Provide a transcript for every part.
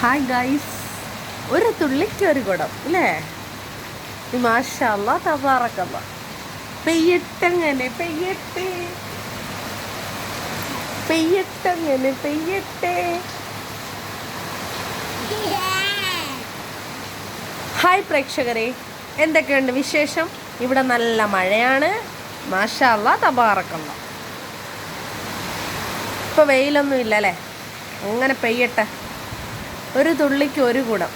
Hi guys ഒരു തുള്ളിക്ക് ഒരു കുടം അല്ലേ? മാഷല്ല തബാറക്കല്ല പെയ്യട്ടങ്ങനെ പെയ്യട്ടെ. പെയ്യട്ടങ്ങനെ പെയ്യട്ടെ. ഹായ് പ്രേക്ഷകരെ. എന്തൊക്കെയുണ്ട് വിശേഷം? ഇവിടെ നല്ല മഴയാണ്. മാഷല്ല തബാറക്കല്ല ഇപ്പൊ വെയിലൊന്നും ഇല്ല അല്ലേ അങ്ങനെ പെയ്യട്ടെ. ഒരു തുള്ളിക്ക് ഒരു കുടം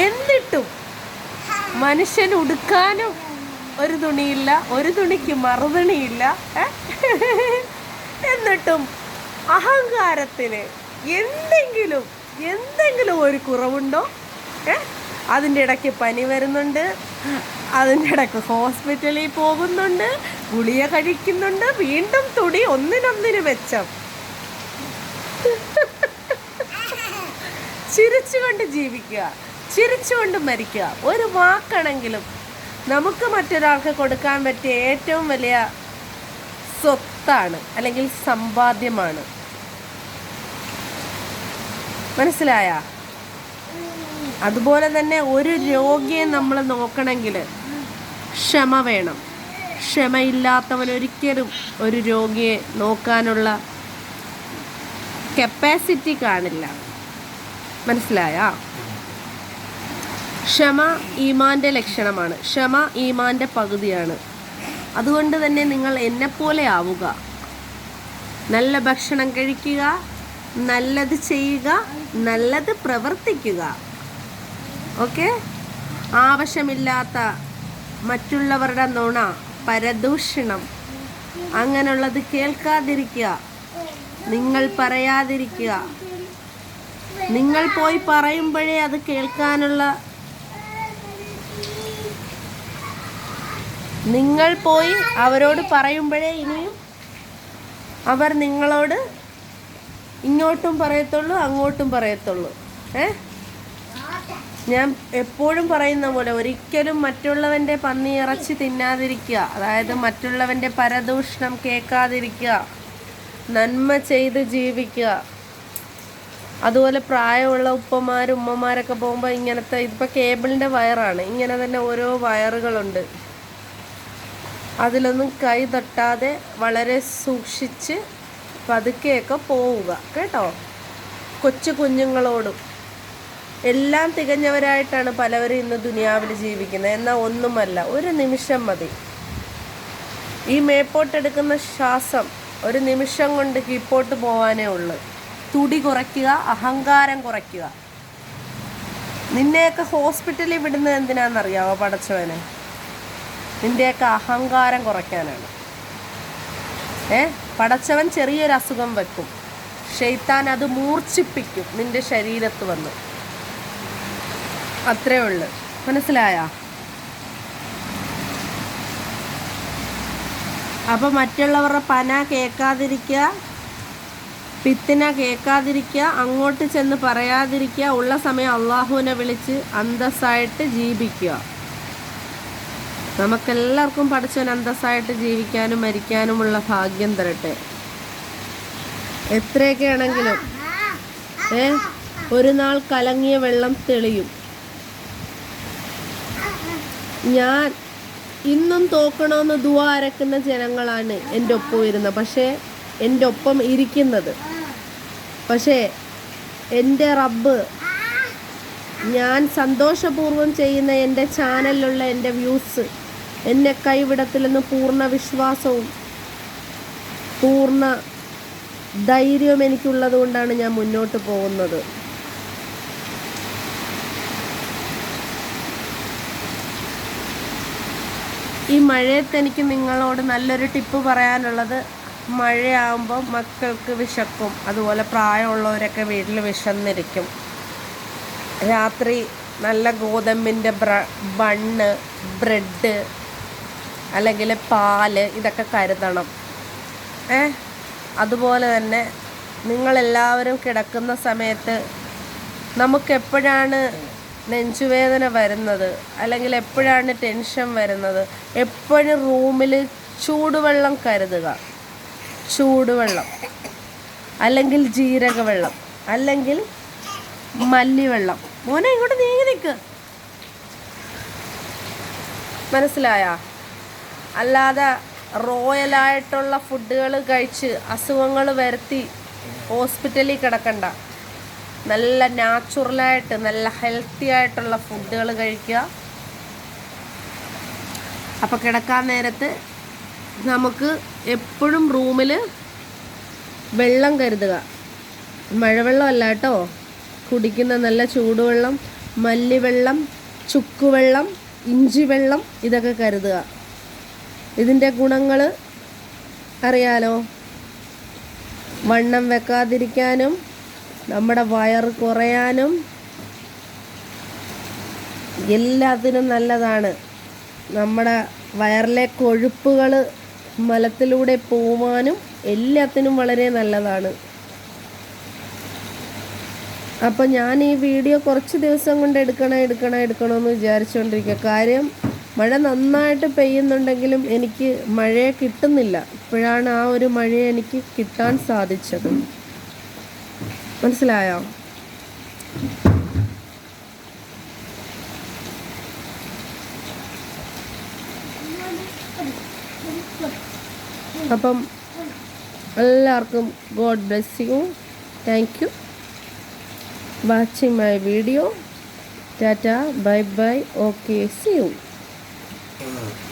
എന്നിട്ടും മനുഷ്യൻ ഉടുക്കാനും ഒരു തുണിയില്ല ഒരു തുണിക്ക് മറുതുണിയില്ല എന്നിട്ടും അഹങ്കാരത്തിന് എന്തെങ്കിലും എന്തെങ്കിലും ഒരു കുറവുണ്ടോ? ഏ? അതിന്റെ ഇടയ്ക്ക് പനി വരുന്നുണ്ട്. അതിന്റെ ഇടയ്ക്ക് ഹോസ്പിറ്റലിൽ പോകുന്നുണ്ട് ഗുളിയ കഴിക്കുന്നുണ്ട് വീണ്ടും തുടി ഒന്നിനൊന്നിന് മെച്ചം. ചിരിച്ചുകൊണ്ട് ജീവിക്കുക ചിരിച്ചുകൊണ്ട് മരിക്കുക. ഒരു വാക്കാണെങ്കിലും നമുക്ക് മറ്റൊരാൾക്ക് കൊടുക്കാൻ പറ്റിയ ഏറ്റവും വലിയ സ്വത്താണ് അല്ലെങ്കിൽ സമ്പാദ്യമാണ്. മനസ്സിലായ? അതുപോലെ തന്നെ ഒരു രോഗിയെ നമ്മൾ നോക്കണമെങ്കിൽ ക്ഷമ വേണം. ക്ഷമയില്ലാത്തവൻ ഒരിക്കലും ഒരു രോഗിയെ നോക്കാനുള്ള കപ്പാസിറ്റി കാണില്ല. മനസ്സിലായ? ക്ഷമ ഈമാന്റെ ലക്ഷണമാണ്. ക്ഷമ ഈമാന്റെ പകുതിയാണ്. അതുകൊണ്ട് തന്നെ നിങ്ങൾ എന്നെപ്പോലെ ആവുക. നല്ല ഭക്ഷണം കഴിക്കുക നല്ലത് ചെയ്യുക നല്ലത് പ്രവർത്തിക്കുക. ഓക്കെ? ആവശ്യമില്ലാത്ത മറ്റുള്ളവരുടെ നുണ പരദൂഷണം. അങ്ങനെയുള്ളത് കേൾക്കാതിരിക്കുക. നിങ്ങൾ പറയാതിരിക്കുക. നിങ്ങൾ പോയി പറയുമ്പോഴേ അത് കേൾക്കാനുള്ള നിങ്ങൾ പോയി അവരോട് പറയുമ്പോഴേ ഇനിയും അവർ നിങ്ങളോട് ഇങ്ങോട്ടും പറയത്തുള്ളൂ അങ്ങോട്ടും പറയത്തുള്ളൂ. ഏ? ഞാൻ എപ്പോഴും പറയുന്ന പോലെ ഒരിക്കലും മറ്റുള്ളവന്റെ പന്നി ഇറച്ചി തിന്നാതിരിക്കുക. അതായത് മറ്റുള്ളവന്റെ പരദൂഷണം കേൾക്കാതിരിക്കുക. നന്മ ചെയ്ത് ജീവിക്കുക. അതുപോലെ പ്രായമുള്ള ഉപ്പമാരും ഉമ്മമാരൊക്കെ പോകുമ്പോൾ ഇങ്ങനത്തെ ഇതിപ്പോൾ കേബിളിന്റെ വയറാണ്. ഇങ്ങനെ തന്നെ ഓരോ വയറുകളുണ്ട്. അതിലൊന്നും കൈ തട്ടാതെ വളരെ സൂക്ഷിച്ച് പതുക്കെയൊക്കെ പോവുക. കേട്ടോ? കൊച്ചു കുഞ്ഞുങ്ങളോടും. എല്ലാം തികഞ്ഞവരായിട്ടാണ് പലവരും ഇന്ന് ദുനിയാവിൽ ജീവിക്കുന്നത്. എന്നാൽ ഒന്നുമല്ല ഒരു നിമിഷം മതി. ഈ മേപ്പോട്ടെടുക്കുന്ന ശ്വാസം ഒരു നിമിഷം കൊണ്ട് കീപ്പോട്ട് പോവാനേ ഉള്ളൂ. തുടി കുറയ്ക്കുക അഹങ്കാരം കുറയ്ക്കുക. നിന്നെയൊക്കെ ഹോസ്പിറ്റലിൽ വിടുന്നത് എന്തിനാണെന്നറിയാവോ പടച്ചവനെ? നിന്റെയൊക്കെ അഹങ്കാരം കുറയ്ക്കാനാണ്. ഏ? പടച്ചവൻ ചെറിയൊരു അസുഖം വെക്കും. ഷെയ്ത്താൻ അത് മൂർച്ഛിപ്പിക്കും. നിന്റെ ശരീരത്ത് വന്ന്. അത്രേ ഉള്ളു. മനസ്സിലായ? അപ്പൊ മറ്റുള്ളവരുടെ പന കേൾക്കാതിരിക്കുക പിത്തിന കേൾക്കാതിരിക്കുക അങ്ങോട്ട് ചെന്ന് പറയാതിരിക്കുക ഉള്ള സമയം അള്ളാഹുവിനെ വിളിച്ച് അന്തസ്സായിട്ട് ജീവിക്കുക. നമുക്കെല്ലാവർക്കും പഠിച്ചവൻ അന്തസ്സായിട്ട് ജീവിക്കാനും മരിക്കാനുമുള്ള ഭാഗ്യം തരട്ടെ. എത്രയൊക്കെ ആണെങ്കിലും ഏ? ഒരു നാൾ കലങ്ങിയ വെള്ളം തെളിയും. ഞാൻ ഇന്നും തോക്കണമെന്ന് ദുവാ അരക്കുന്ന ജനങ്ങളാണ് എന്റെ ഒപ്പം ഇരുന്നത് പക്ഷേ എന്റെ ഒപ്പം ഇരിക്കുന്നത്. പക്ഷേ എന്റെ റബ്ബ് ഞാൻ സന്തോഷപൂർവം ചെയ്യുന്ന എന്റെ ചാനലിലുള്ള എന്റെ വ്യൂസ് എന്നെ കൈവിടത്തിലെന്ന് പൂർണ വിശ്വാസവും പൂർണ ധൈര്യവും എനിക്കുള്ളത് കൊണ്ടാണ് ഞാൻ മുന്നോട്ട് പോകുന്നത്. ഈ മഴയത്ത് എനിക്ക് നിങ്ങളോട് നല്ലൊരു ടിപ്പ് പറയാനുള്ളത് മഴയാകുമ്പോൾ മക്കൾക്ക് വിശക്കും. അതുപോലെ പ്രായമുള്ളവരൊക്കെ വീട്ടിൽ വിശന്നിരിക്കും. രാത്രി നല്ല ഗോതമ്പിന്റെ ബ്ര ബണ്ണ് ബ്രെഡ് അല്ലെങ്കിൽ പാൽ ഇതൊക്കെ കരുതണം. ഏ? അതുപോലെ തന്നെ നിങ്ങളെല്ലാവരും കിടക്കുന്ന സമയത്ത് നമുക്കെപ്പോഴാണ് നെഞ്ചുവേദന വരുന്നത് അല്ലെങ്കിൽ എപ്പോഴാണ് ടെൻഷൻ വരുന്നത് എപ്പോഴും റൂമിൽ ചൂടുവെള്ളം കരുതുക. ചൂടുവെള്ളം. അല്ലെങ്കിൽ ജീരകവെള്ളം. അല്ലെങ്കിൽ മല്ലിവെള്ളം. മോനെ ഇങ്ങോട്ട് നീങ്ങി നിൽക്ക് മനസ്സിലായ? അല്ലാതെ റോയലായിട്ടുള്ള ഫുഡുകൾ കഴിച്ച് അസുഖങ്ങൾ വരുത്തി ഹോസ്പിറ്റലിൽ കിടക്കണ്ട. നല്ല നാച്ചുറലായിട്ട് നല്ല ഹെൽത്തി ആയിട്ടുള്ള ഫുഡുകൾ കഴിക്കുക. അപ്പോൾ കിടക്കാൻ നേരത്ത് നമുക്ക് എപ്പോഴും റൂമിൽ വെള്ളം കരുതുക. മഴവെള്ളമല്ല കേട്ടോ കുടിക്കുന്ന നല്ല ചൂടുവെള്ളം മല്ലിവെള്ളം ചുക്കുവെള്ളം ഇഞ്ചി വെള്ളം ഇതൊക്കെ കരുതുക. ഇതിന്റെ ഗുണങ്ങൾ അറിയാലോ? വണ്ണം വെക്കാതിരിക്കാനും നമ്മുടെ വയറ് കുറയാനും എല്ലാത്തിനും നല്ലതാണ്. നമ്മുടെ വയറിലെ കൊഴുപ്പുകൾ മലത്തിലൂടെ പോവാനും എല്ലാത്തിനും വളരെ നല്ലതാണ്. അപ്പം ഞാൻ ഈ വീഡിയോ കുറച്ച് ദിവസം കൊണ്ട് എടുക്കണം എടുക്കണം എടുക്കണമെന്ന് വിചാരിച്ചുകൊണ്ടിരിക്കുക കാര്യം മഴ നന്നായിട്ട് പെയ്യുന്നുണ്ടെങ്കിലും എനിക്ക് മഴയെ കിട്ടുന്നില്ല. ഇപ്പോഴാണ് ആ ഒരു മഴയെ എനിക്ക് കിട്ടാൻ സാധിച്ചത്. മനസ്സിലായോ? അപ്പം എല്ലാവർക്കും God bless you. Thank you watching my video tata bye bye okay see you